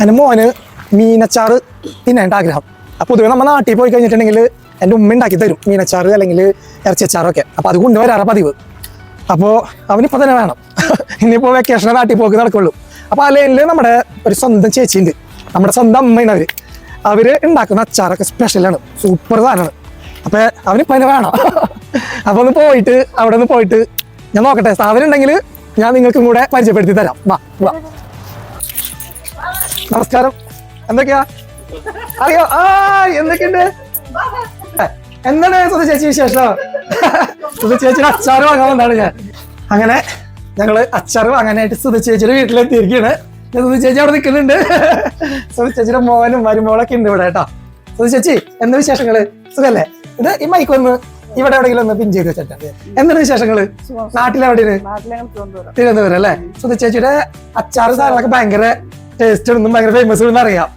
എന്റെ മോന് മീനച്ചാറ് തിന്നാനായിട്ട് ആഗ്രഹം. അപ്പോൾ പൊതുവെ നമ്മൾ നാട്ടിൽ പോയി കഴിഞ്ഞിട്ടുണ്ടെങ്കിൽ എന്റെ ഉമ്മ ഉണ്ടാക്കി തരും. മീനച്ചാറ് അല്ലെങ്കിൽ ഇറച്ചിച്ചാറൊക്കെ അപ്പോൾ അത് കൊണ്ടുവരാറ് പതിവ്. അപ്പോൾ അവനിപ്പോൾ തന്നെ വേണം. ഇനിയിപ്പോൾ വെക്കേഷൻ നാട്ടിൽ പോക്ക് നടക്കുള്ളൂ. അപ്പോൾ ആ ലൈനിൽ നമ്മുടെ ഒരു സ്വന്തം ചേച്ചിയുണ്ട്. നമ്മുടെ സ്വന്തം അമ്മയാണ് അവർ അവർ ഉണ്ടാക്കുന്ന അച്ചാറൊക്കെ സ്പെഷ്യലാണ് സൂപ്പർ സാധനമാണ്. അപ്പോൾ അവനിപ്പോൾ തന്നെ വേണം. അപ്പോൾ ഒന്ന് പോയിട്ട് അവിടെ നിന്ന് പോയിട്ട് ഞാൻ നോക്കട്ടെ. സാധനം ഉണ്ടെങ്കിൽ ഞാൻ നിങ്ങൾക്കും കൂടെ പരിചയപ്പെടുത്തി തരാം. വാ വാ. നമസ്കാരം. എന്തൊക്കെയാ? അറിയോ? ആ എന്തൊക്കെയുണ്ട്? എന്താണ് സുധ ചേച്ചി വിശേഷം? സുധ ചേച്ചിയുടെ അച്ചാറ് വാങ്ങാൻ വന്നാണ് ഞാൻ. അങ്ങനെ ഞങ്ങൾ അച്ചാറ് വാങ്ങാനായിട്ട് സുധ ചേച്ചിയുടെ വീട്ടിലെത്തിയിരിക്കുകയാണ്. ഞാൻ സുധ ചേച്ചി അവിടെ നിൽക്കുന്നുണ്ട്. സുധ ചേച്ചിയുടെ മോനും മരുമോളൊക്കെ ഉണ്ട് ഇവിടെ കേട്ടോ. സുധ ചേച്ചി എന്താ വിശേഷങ്ങൾ? സുഖല്ലേ? ഇത് ഈ മൈക്ക് വന്ന് ഇവിടെ എവിടെയെങ്കിലും ഒന്ന് പിൻ ചെയ്ത് വെച്ചിട്ട്. എന്താണ് വിശേഷങ്ങൾ? നാട്ടിലെവിടെയാണ്? നാട്ടിലെ തിരുവനന്തപുരം. തിരുവനന്തപുരം അല്ലേ? സുധ ചേച്ചിയുടെ അച്ചാറ് സാധനങ്ങളൊക്കെ ഭയങ്കര ടേസ്റ്റ് ഒന്നും ഭയങ്കര ഫേമസ് ആണെന്ന് അറിയാം.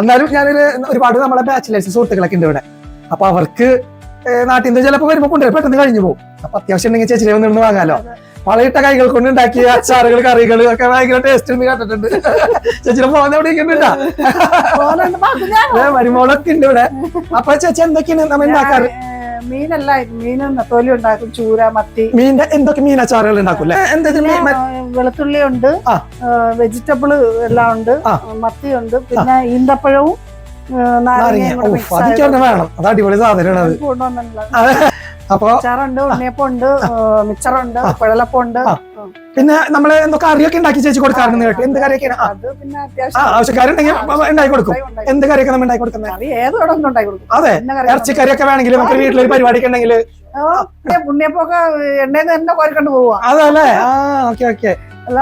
എന്നാലും ഞാനൊരു ഒരുപാട് നമ്മളെ ബാച്ചിലേഴ്സ് സുഹൃത്തുക്കളൊക്കെ ഉണ്ട് ഇവിടെ. അപ്പൊ അവർക്ക് നാട്ടിൽ നിന്ന് ചിലപ്പോൾ വരുമ്പോൾ കൊണ്ടുവരും. പെട്ടെന്ന് കഴിഞ്ഞു പോകും. അപ്പൊ അത്യാവശ്യം ഉണ്ടെങ്കിൽ ചേച്ചിയെ ഒന്ന് നിന്ന് വാങ്ങാലോ. വളയിട്ട കൈകൾ കൊണ്ട് ഉണ്ടാക്കിയ അച്ചാറുകൾ കറികൾ ഒക്കെ ഭയങ്കര ടേസ്റ്റ് ഉണ്ട് കേട്ടിട്ടുണ്ട്. ചേച്ചിയുടെ എവിടെ ഇരിക്കുന്നുണ്ടോ മരുമോളൊക്കെ ഉണ്ട് ഇവിടെ. അപ്പൊ ചേച്ചി എന്തൊക്കെയാണ് നമ്മൾ ഉണ്ടാക്കാറ് മീനല്ല മീൻ തൊലി ഉണ്ടാക്കും ചൂര മത്തി. മീൻ എന്തൊക്കെ മീൻ അച്ചാറുകൾ ഉണ്ടാക്കും വെളുത്തുള്ളി ഉണ്ട് വെജിറ്റബിൾ എല്ലാം ഉണ്ട് മത്തി ഉണ്ട് പിന്നെ ഈന്തപ്പഴവും നാരങ്ങ. വേണം. അത് അടിപൊളി സാധനമാണ് കൊണ്ടുവന്നിട്ടുള്ളത്. അപ്പൊ ഉണ്ട് മിച്ചറുണ്ട് കുഴലപ്പം ഉണ്ട് ആ. പിന്നെ നമ്മൾ എന്തൊക്കെ കറിയൊക്കെ ഉണ്ടാക്കി ചേച്ചി കൊടുക്കാറുണ്ട് കേട്ടോ? എന്ത് കറിയൊക്കെയാണ്? ആവശ്യക്കാരുണ്ടെങ്കിൽ ഉണ്ടാക്കി കൊടുക്കും. എന്ത് കറിയൊക്കെ നമ്മൾ ഉണ്ടാക്കി കൊടുക്കുന്നത്? അതെ ഇറച്ചിക്കറിയൊക്കെ വേണമെങ്കിൽ നമുക്ക് വീട്ടിലൊരു പരിപാടിക്ക് ഉണ്ടെങ്കിൽ. ഉണ്ണിയപ്പൊക്കെ എണ്ണയിൽ തന്നെ കോരിക്കൊണ്ട് പോവാ അതല്ലേ ആ ഓക്കെ ഓക്കെ.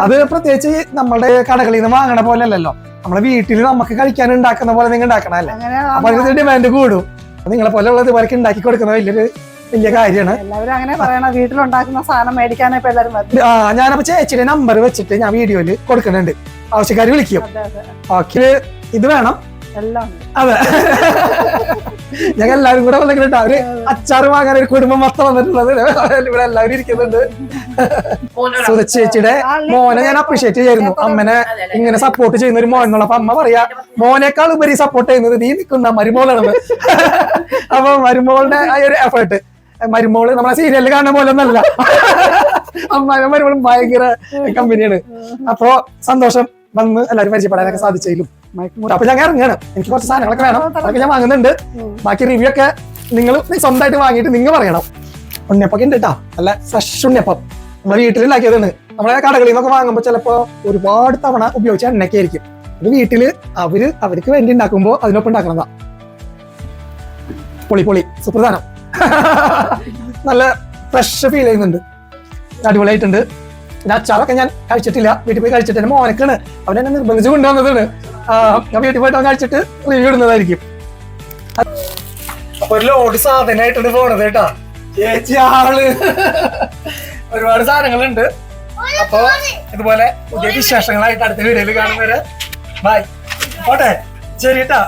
അത് പ്രത്യേകിച്ച് നമ്മുടെ കടകളിൽ നിന്ന് വാങ്ങണ പോലെ അല്ലല്ലോ. നമ്മളെ വീട്ടിൽ നമുക്ക് കഴിക്കാൻ ഉണ്ടാക്കുന്ന പോലെ നിങ്ങൾ ഉണ്ടാക്കണം അല്ലേ? അങ്ങനെ അപ്പൊ ഡിമാൻഡ് കൂടും. നിങ്ങളെ പോലെ ഉള്ളത് ഇവർക്ക് ഉണ്ടാക്കി കൊടുക്കുന്ന വലിയൊരു വലിയ കാര്യമാണ്. എല്ലാവരും അങ്ങനെ പറയണ വീട്ടിലുണ്ടാക്കുന്ന സാധനം മേടിക്കാനേ ഇപ്പൊ എല്ലാവരും ഞാനപ്പോ ചേച്ചിയുടെ നമ്പർ വെച്ചിട്ട് ഞാൻ വീഡിയോയിൽ കൊടുക്കുന്നുണ്ട്. ആവശ്യക്കാർ വിളിക്കും. ഓക്കെ ഇത് വേണം. എല്ലാം അതെ. ഞങ്ങൾ എല്ലാവരും കൂടെ വന്നിട്ടുണ്ട്. അവർ അച്ചാറ് വാങ്ങാൻ ഒരു കുടുംബം മൊത്തം വന്നിട്ടുള്ളത്. ഇവിടെ എല്ലാവരും ഇരിക്കുന്നുണ്ട്. സുധ ചേച്ചിയുടെ മോനെ ഞാൻ അപ്രീഷിയേറ്റ് ചെയ്യായിരുന്നു അമ്മനെ ഇങ്ങനെ സപ്പോർട്ട് ചെയ്യുന്ന ഒരു മോൻ എന്നുള്ള അപ്പൊ അമ്മ പറയാ മോനേക്കാൾ ഉപരി സപ്പോർട്ട് ചെയ്യുന്നത് നീ നിൽക്കുന്ന മരുമോളാണെന്ന് അപ്പൊ മരുമോളുടെ ആ ഒരു എഫേർട്ട് മരുമോൾ നമ്മളെ സീരിയലിൽ കാണുന്ന പോലെ ഒന്നല്ല. അമ്മ മരുമോളും ഭയങ്കര കമ്പനിയാണ് അപ്പോ സന്തോഷം വന്ന് എല്ലാവരും പരിചയപ്പെടാനൊക്കെ സാധിച്ചതിലും അപ്പൊ ഞാൻ ഇറങ്ങാണ് എനിക്ക് കുറച്ച് സാധനങ്ങളൊക്കെ വേണം. അതൊക്കെ ഞാൻ വാങ്ങുന്നുണ്ട്. ബാക്കി റിവ്യൂ ഒക്കെ നിങ്ങൾ സ്വന്തമായിട്ട് വാങ്ങിയിട്ട് നിങ്ങൾ പറയണം. ഉണ്ണിയപ്പൊക്കെ ഉണ്ട് കേട്ടോ നല്ല ഫ്രഷ് ഉണ്ണിയപ്പം. നമ്മളെ വീട്ടിലുണ്ടാക്കിയതാണ്. നമ്മളെ കടകളിൽ നിന്നൊക്കെ വാങ്ങുമ്പോൾ ചിലപ്പോ ഒരുപാട് തവണ ഉപയോഗിച്ച എണ്ണയൊക്കെ ആയിരിക്കും. ഇത് വീട്ടിൽ അവർ അവർക്ക് വേണ്ടി ഉണ്ടാക്കുമ്പോ അതിനൊപ്പം ഉണ്ടാക്കണതാ. പൊളി പൊളി. സുപ്രധാനം. നല്ല ഫ്രഷ് ഫീൽ ചെയ്യുന്നുണ്ട്. അടിപൊളിയായിട്ടുണ്ട്. പിന്നെ അച്ചാറൊക്കെ ഞാൻ കഴിച്ചിട്ടില്ല. വീട്ടിൽ പോയി കഴിച്ചിട്ട് എന്റെ മോനക്കാണ് അവൻ എന്നെ നിർബന്ധിച്ച് കൊണ്ടുവന്നതാണ്. ഞാൻ വീട്ടിൽ പോയിട്ട് അവൻ കഴിച്ചിട്ട് റിവ്യൂ ഇടുന്നതായിരിക്കും. ഒരു ലോഡ് സാധനമായിട്ടാണ് പോണത് കേട്ടാ. ചേച്ചി ആൾ. ഒരുപാട് സാധനങ്ങളുണ്ട്. അപ്പൊ ഇതുപോലെ പുതിയ വിശേഷങ്ങളായിട്ട് അടുത്ത വീഡിയോയിൽ കാണുന്നവരെ. ബൈ ഓട്ടെ ശരി കേട്ടാ.